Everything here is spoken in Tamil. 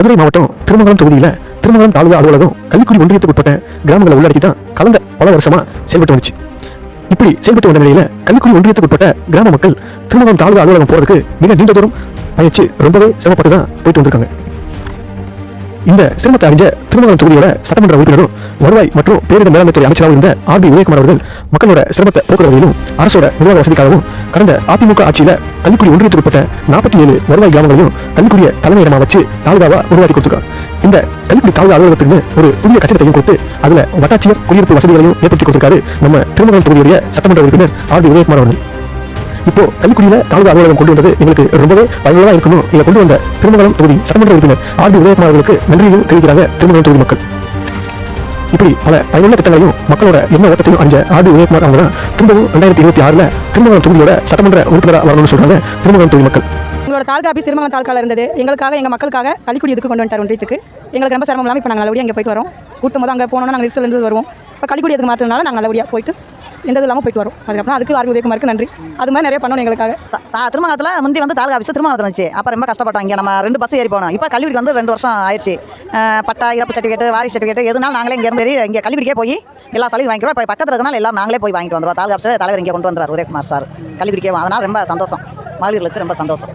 மதுரை மாவட்டம் திருமங்கலம் தொகுதியில் திருமங்கலம் தாலுகா அலுவலகம் கள்ளிக்குடி ஒன்றியத்துக்கு உட்பட்ட கிராமங்களை உள்ளடக்கி தான் கலந்த பல வருஷமா செயல்பட்டு வந்துச்சு. இப்படி செயல்பட்டு வந்த நிலையில கள்ளிக்குடி ஒன்றியத்துக்கு உட்பட்ட கிராம மக்கள் திருமங்கலம் தாலுகா அலுவலகம் போறதுக்கு மிக நீண்ட தூரம் பயணிச்சு ரொம்பவே சிரமப்பட்டு தான் போயிட்டு வந்திருக்காங்க. இந்த சிரமத்தை அறிஞ்ச திருமணம் தொகுதியோட சட்டமன்ற உறுப்பினரும் வருவாய் மற்றும் பேரிடர் மேலாண்மை துறை அமைச்சராக இருந்த ஆர் பி உதயகுமார் அவர்கள் மக்களோட சிரமத்தை போக்குற வகையிலும் அரசோட நிர்வாக வசதிக்காகவும் கடந்த அதிமுக ஆட்சியில கள்ளிக்குடி ஒன்றியத்துக்கு உட்பட்ட நாற்பத்தி ஏழு வருவாய் கிராமங்களையும் கள்ளிக்குடிய தலைமையிடமா வச்சு தாலுகாவா உருவாக்கி கொடுத்துருக்காங்க. இந்த கள்ளிக்குடி தாலுகா அலுவலகத்துக்கு ஒரு புதிய கட்டிடத்தையும் கொடுத்து அதுல வட்டாட்சியர் குடியிருப்பு வசதிகளையும் ஏற்படுத்தி கொடுத்திருக்காரு நம்ம திருமணம் தொகுதியுடைய சட்டமன்ற உறுப்பினர் ஆர் பி உதயகுமார் அவர்கள். இப்போ கள்ளிக்குடியில தாலுகா அலுவலகம் கொண்டு வந்தது எங்களுக்கு ரொம்பவே பயனுள்ளதா இருக்கணும் இதை கொண்டு வந்த திருமங்கலம் தொகுதி சட்டமன்ற உறுப்பினர் ஆர் பி உதயகுமார் அவர்களுக்கு நன்றியும் தெரிவிக்கிறாங்க திருமங்கலம் தொகுதி மக்கள். இப்படி பல பயனுள்ள திட்டங்களையும் மக்களோட எண்ண ஓட்டத்தையும் அறிஞ்ச ஆர் பி உதயகுமார் அவங்க தான் திரும்பவும் ரெண்டாயிரத்தி இருபத்தி ஆறுல திருமங்கலம் தொகுதியோட சட்டமன்ற உறுப்பினராக வரணும்னு சொல்றாங்க திருமங்கலம் தொகுதி மக்கள். எங்களோட தாலுகா ஆஃபீஸ் திருமங்கலம் தாலுக்கால இருந்தது. எங்களுக்காக எங்கள் மக்களுக்காக கள்ளிக்குடி இதுக்கு கொண்டு வந்துட்டார் ஒன்றியத்துக்கு. எங்களுக்கு ரொம்ப சிரமம் இல்லாமல் இப்போ நாங்கள் நல்லபடியாக இங்கே போயிட்டு வரோம். கூட்டும் போது அங்கே போனோம்னா நாங்கள் ரிசல்ட் வருவோம். இப்போ கள்ளிக்குடி இதுக்கு மாற்றினால நாங்கள் நல்லபடியாக போயிட்டு எந்த இது இல்லாமல் போயிட்டு வரும். அதுக்கப்புறம் அதுக்கு ஆர்மி உதயகுமாருக்கு நன்றி. அது மாதிரி நிறைய பண்ணணும் எங்களுக்காக. திருமணத்தில் முந்தி வந்து தாலுகா ஆஃபீஸ் திருமங்கலத்தில் இருந்துச்சு அப்போ ரொம்ப கஷ்டப்பட்டோம் இங்கே நம்ம ரெண்டு பஸ் ஏறி போனோம். இப்போ கல்விக்கு வந்து ரெண்டு வருஷம் ஆயிடுச்சு. பட்டா இறப்பு சர்டிஃபிகேட் வாரி சர்டிஃபிகேட் எதுனாலும் நாங்களே இங்கேருந்து ஏறி இங்கே கல்விக்கே போய் எல்லா சலுகையும் வாங்கிக்கிறோம் இப்போ பக்கத்தில் இருக்கனால எல்லாம் நாங்களே போய் வாங்கிட்டு வந்துடுவோம் தாலுகா ஆஃபீஸில் தலைவர் இங்கே கொண்டு வந்துறார் உதயகுமார் சார். கல்விக்கே அதனால் ரொம்ப சந்தோஷம். மகளிர்களுக்கு ரொம்ப சந்தோஷம்.